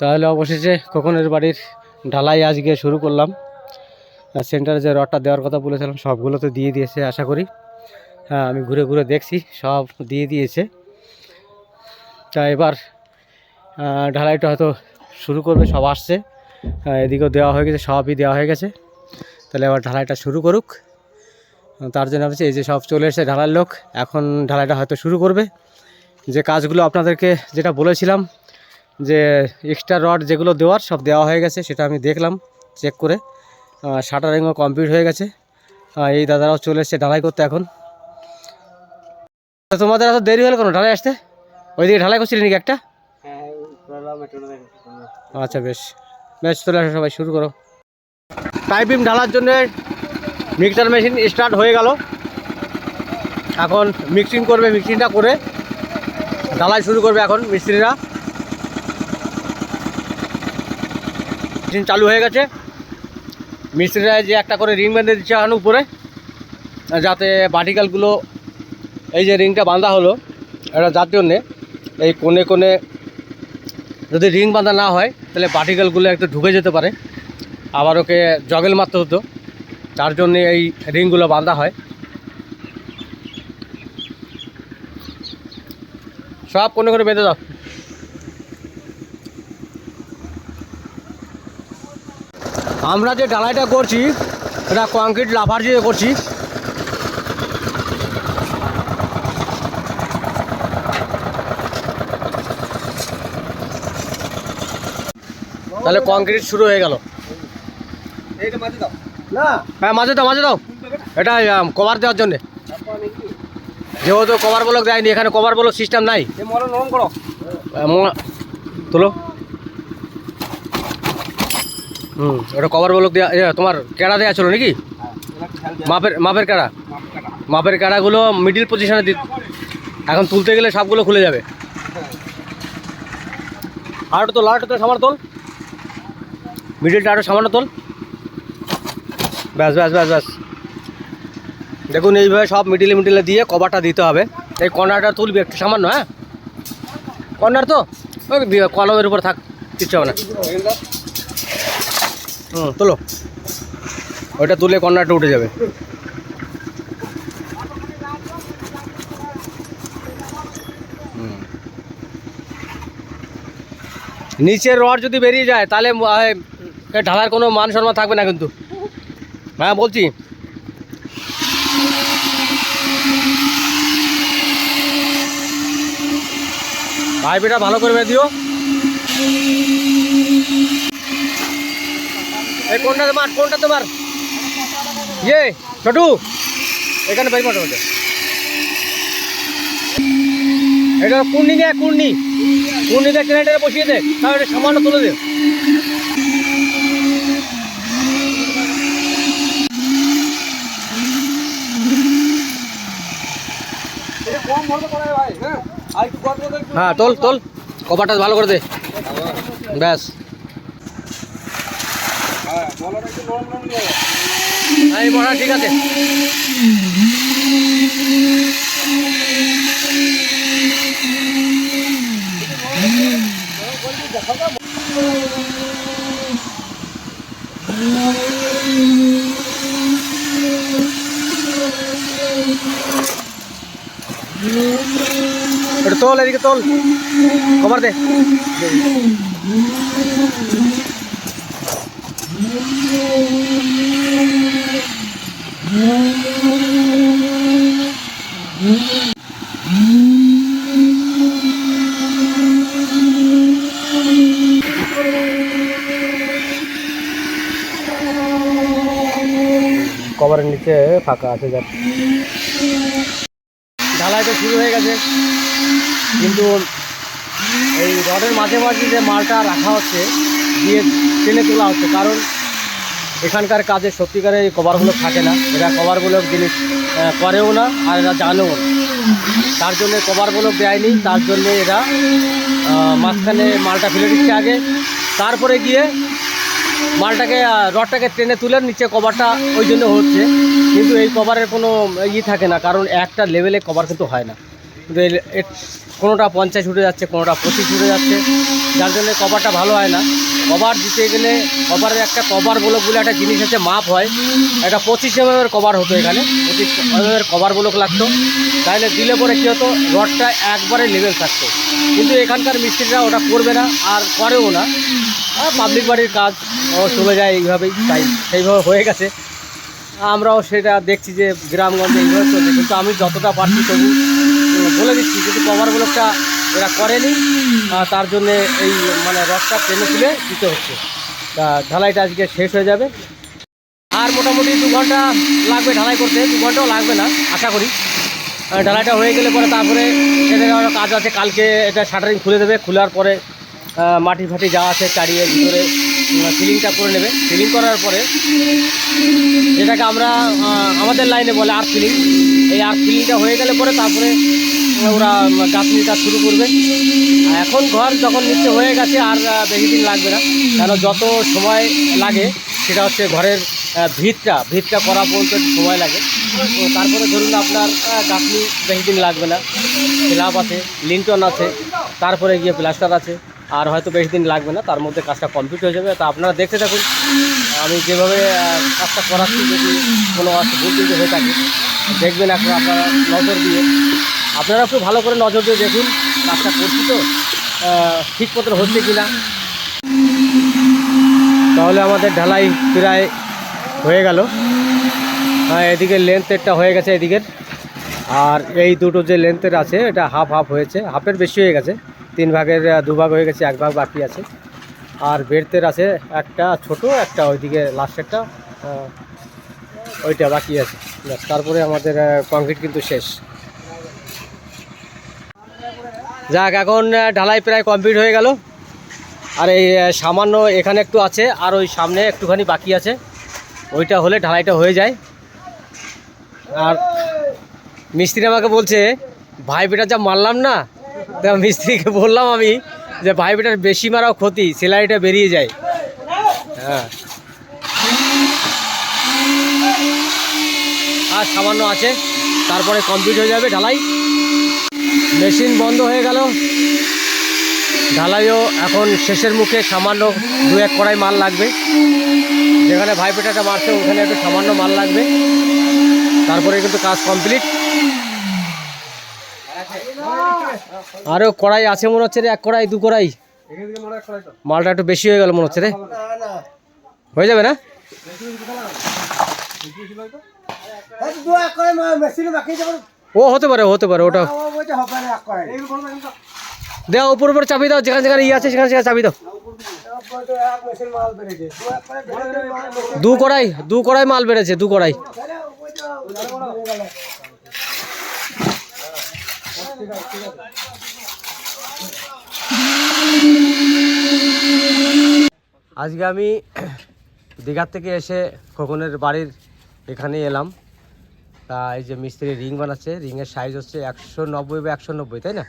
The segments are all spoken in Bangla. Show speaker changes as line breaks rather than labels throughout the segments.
তাহলে অবশেষে খোকনের বাড়ির ঢালাই আজকে শুরু করলাম। সেন্টারে যে রডটা দেওয়ার কথা বলেছিলাম, সবগুলো তো দিয়ে দিয়েছে আশা করি। হ্যাঁ আমি ঘুরে ঘুরে দেখছি, সব দিয়ে দিয়েছে। তা এবার ঢালাইটা হয়তো শুরু করবে, সব আসছে। এদিকেও দেওয়া হয়ে গেছে, সবই দেওয়া হয়ে গেছে। তাহলে এবার ঢালাইটা শুরু করুক। তার জন্য ভাবছি, এই যে সব চলে এসেছে ঢালার লোক, এখন ঢালাইটা হয়তো শুরু করবে। যে কাজগুলো আপনাদেরকে যেটা বলেছিলাম যে এক্সট্রা রড যেগুলো দেওয়ার সব দেওয়া হয়ে গেছে, সেটা আমি দেখলাম চেক করে। শাটারিংও কমপ্লিট হয়ে গেছে। এই দাদারাও চলে এসছে ঢালাই করতে এখন। তোমাদের এত দেরি হলো কোনো ঢালাই আসতে? ওইদিকে ঢালাই করছিলি নাকি একটা? আচ্ছা বেশ। বেশ, চলে আসো সবাই, শুরু করো। পাইপিং ঢালার জন্য মিক্সার মেশিন স্টার্ট হয়ে গেল। এখন মিক্সিং করবে মিক্সিংটা করে ঢালাই শুরু করবে এখন মিস্ত্রিরা। মেশিন চালু হয়ে গেছে। মিস্ত্রিরা যে একটা করে রিং বেঁধে দিচ্ছে এখন উপরে, যাতে পার্টিকেলগুলো এই যে রিংটা বাঁধা হলো, এটা যার জন্যে এই কোণে কোণে যদি রিং বাঁধা না হয়, তাহলে পার্টিকেলগুলো একটু ঢুকে যেতে পারে। আবার ওকে জগেল মারতে হতো তার জন্যে এই রিংগুলো বাঁধা হয়। সব কোনো করে বেঁধে দাও। আমরা যে ডালাইটা করছি এটা কংক্রিট লাফার দিয়ে করছি। তাহলে কংক্রিট শুরু হয়ে গেল। হ্যাঁ মাঝে দাও মাঝে দাও। এটা কভার দেওয়ার জন্যে। যেহেতু কভার ব্লক দেয়নি এখানে কভার ব্লক সিস্টেম নাই। তোলো। হুম ওটা কভার ব্লক দেওয়া তোমার কেড়া দেওয়া ছিল নাকি? মাপের মাপের কেড়া? মাপের কেড়াগুলো মিডিল পজিশনে দি এখন তুলতে গেলে সবগুলো খুলে যাবে। আর তোল আর তোল, সামান্য তোল। মিডিলটা আরও সামান্য তোল। ব্যাস ব্যাস ব্যাস ব্যাস। দেখুন, এইভাবে সব মিডিলে মিডিলে দিয়ে কভারটা দিতে হবে। এই কর্নারটা তুলবি একটু সামান্য হ্যাঁ? কর্নার তো? কলমের উপর থাক, কিচ্ছু হবে না। তোলো। ওইটা তুলে কর্নারটা উঠে যাবে। নিচের রড যদি বেরিয়ে যায়, তাহলে ঢালার কোনো মান সম্মান থাকবে না কিন্তু। হ্যাঁ বলছি। পাইপটা ভালো করে দিও কোনটা তোমার? কোনটা তোমার? ইয়ে ছোটু। এখানে পাইপ মোটামুটি এটা কুর্নি নিয়ে কুর্নি কুর্নিতে ট্রেনেটারে বসিয়ে দে তাহলে এটা সামান্য তুলে দে। হ্যাঁ তোল তোল। কভারটা ভালো করে দে। ব্যাস হ্যাঁ এই মনে ঠিক আছে এটা তোল এদিকে তোল কভার দে কভারের নিচে ফাঁকা আছে যাক ঢালাই তো শুরু হয়ে গেছে। কিন্তু এই রডের মাঝে মাঝে যে মালটা রাখা হচ্ছে দিয়ে টেনে তোলা হচ্ছে, কারণ এখানকার কাজে সত্যিকারের এই কভারগুলো থাকে না। এরা কভারগুলো জিনিস করেও না আর এরা জানেও না। তার জন্য কভারগুলো দেয়নি, তার জন্য এরা মাঝখানে মালটা ফেলে দিচ্ছে আগে। তারপরে গিয়ে মালটাকে রডটাকে টেনে তুলে নিচে কভারটা ওই জন্য হচ্ছে। কিন্তু এই কভারের কোনো ই থাকে না, কারণ একটা লেভেলে কভার কিন্তু হয় না। কিন্তু কোনোটা পঞ্চাশ উঠে যাচ্ছে, কোনোটা পঁচিশ উঠে যাচ্ছে। যার জন্য কভারটা ভালো হয় না। কভার দিতে গেলে কভারের একটা কভার ব্লক বলে একটা জিনিস আছে, মাপ হয়। একটা পঁচিশ এমএমের কভার হতো এখানে। পঁচিশ এমএমের কভার ব্লক লাগতো। তাহলে দিলে পরে কী হতো, রডটা একবারে লেভেল থাকতো। কিন্তু এখানকার মিস্ত্রিরা ওটা করবে না, আর করেও না। আর পাবলিক বাড়ির কাজ চলে যায় এইভাবেই, তাই সেইভাবে হয়ে গেছে। আমরাও সেটা দেখছি যে গ্রামগঞ্জে এইভাবে চলছে। কিন্তু আমি যতটা পারছি তবু বলে দিচ্ছি, কিন্তু কভার ব্লকটা এরা করেনি। তার জন্যে এই মানে রথটা টেনে তুলে দিতে হচ্ছে। তা ঢালাইটা আজকে শেষ হয়ে যাবে। আর মোটামুটি দু ঘণ্টা লাগবে ঢালাই করতে। দু ঘন্টাও লাগবে না, আশা করি। ঢালাইটা হয়ে গেলে পরে তারপরে এদের আরও কাজ আছে। কালকে এটা শাটারিং খুলে দেবে। খোলার পরে মাটি ফাটি যা আছে চারিয়ে ভিতরে সিলিংটা করে নেবে। সিলিং করার পরে যেটাকে আমরা আমাদের লাইনে বলে আর্ট সিলিং এই আর্ট সিলিংটা হয়ে গেলে পরে তারপরে ওরা গাছনিটা শুরু করবে। এখন ঘর যখন নিচে হয়ে গেছে, আর বেশি দিন লাগবে না। কেন যত সময় লাগে, সেটা হচ্ছে ঘরের ভিতটা ভিতটা করা পর্যন্ত সময় লাগে। তো তারপরে ধরুন আপনার গাঁথনি বেশি দিন লাগবে না। স্ল্যাব আছে, লিন্টন আছে, তারপরে গিয়ে প্লাস্টার আছে। আর হয়তো বেশি দিন লাগবে না, তার মধ্যে কাজটা কমপ্লিট হয়ে যাবে। তা আপনারা দেখতে থাকুন। আমি যেভাবে কাজটা করাচ্ছি, যদি কোনো ভুল ত্রুটি হয়ে থাকে, দেখবেন এখন আপনারা নজর দিয়ে আপনারা একটু ভালো করে নজর দিয়ে দেখুন, কাজটা করছি তো ঠিক মতন হচ্ছে কি না তাহলে আমাদের ঢালাই প্রায় হয়ে গেল। হ্যাঁ এদিকে লেন্থেরটা হয়ে গেছে এদিকের। আর এই দুটো যে লেন্থের আছে, এটা হাফ হাফ হয়েছে। হাফের বেশি হয়ে গেছে। তিন ভাগের দু ভাগ হয়ে গেছে, এক ভাগ বাকি আছে। আর বেডতের আছে একটা ছোট, একটা ওইদিকে লাস্টেরটা ওইটা বাকি আছে। তারপরে আমাদের কংক্রিট কিন্তু শেষ। যাক, এখন ঢালাই প্রায় কমপ্লিট হয়ে গেল। আর এই সামান্য এখানে একটু আছে, আর ওই সামনে একটুখানি বাকি আছে। ওইটা হলে ঢালাইটা হয়ে যায়। আর মিস্ত্রি আমাকে বলছে, ভাই বেটা, যা মারলাম না? তা মিস্ত্রিকে বললাম আমি যে, ভাই বেটার বেশি মারাও ক্ষতি সেলারিটা বেরিয়ে যায়। হ্যাঁ। আর সামান্য আছে, তারপরে কমপ্লিট হয়ে যাবে ঢালাই। মেশিন বন্ধ হয়ে গেল। ঢালাইও এখন শেষের মুখে সামান্য দু এক কড়াই মাল লাগবে। যেখানে ভাইপেটাটা মারছে ওখানে একটু সামান্য মাল লাগবে। তারপরে কিন্তু কাজ কমপ্লিট। আরও কড়াই আছে মনে হচ্ছে রে এক কড়াই দু কড়াই। মালটা একটু বেশি হয়ে গেল মনে হচ্ছে রে। হয়ে যাবে না? ও হতে পারে হতে পারে ওটা দেও উপর উপর চাবি দাও যেখানে যেখানে ইয়ে আছে সেখানে সেখানে চাবি দাও। দু কড়াই দু কড়াই মাল বেড়েছে দু কড়াই। আজকে আমি দীঘার থেকে এসে খোকনের বাড়ির এখানে এলাম। তা এই যে মিস্ত্রি রিং বানাচ্ছে রিংয়ের সাইজ হচ্ছে একশো নব্বই বা একশো নব্বই তাই না?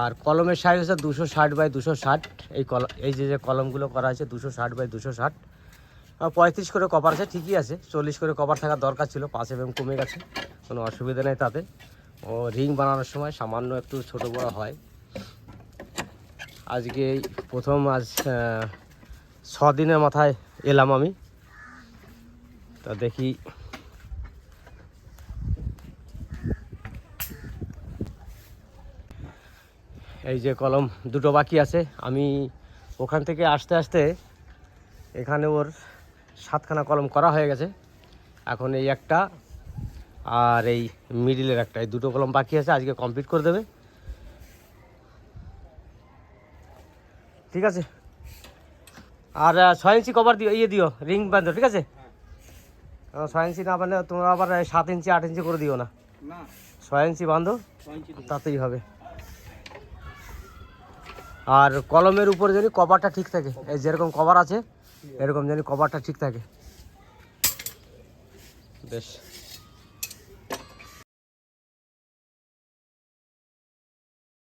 আর কলমের সাইজ হচ্ছে দুশো ষাট বাই দুশো ষাট। এই কলম এই যে যে কলমগুলো করা আছে দুশো ষাট বাই দুশো ষাট। পঁয়ত্রিশ করে কপার আছে ঠিকই আছে। চল্লিশ করে কপার থাকার দরকার ছিল পাঁচ এম কমে গেছে কোনো অসুবিধা নেই তাতে। ও রিং বানানোর সময় সামান্য একটু ছোট বড় হয়। আজকে প্রথম আজ দিনের মাথায় এলাম আমি। তা দেখি এই যে কলম দুটো বাকি আছে। আমি ওখান থেকে আসতে আসতে এখানে ওর সাতখানা কলম করা হয়ে গেছে। এখন এই একটা আর এই মিডিলের একটা। এই দুটো কলম বাকি আছে আজকে কমপ্লিট করে দেবে। ঠিক আছে? আর ছয় ইঞ্চি কভার দিও ইয়ে দিও রিং বাঁধো ঠিক আছে? ছয় ইঞ্চি না বাঁধলে তোমরা আবার সাত ইঞ্চি আট ইঞ্চি করে দিও না। ছয় ইঞ্চি বাঁধো তাতেই হবে। আর কলমের উপর যদি কভারটা ঠিক থাকে। এই যেরকম কভার আছে, এরকম যদি কভারটা ঠিক থাকে। বেশ।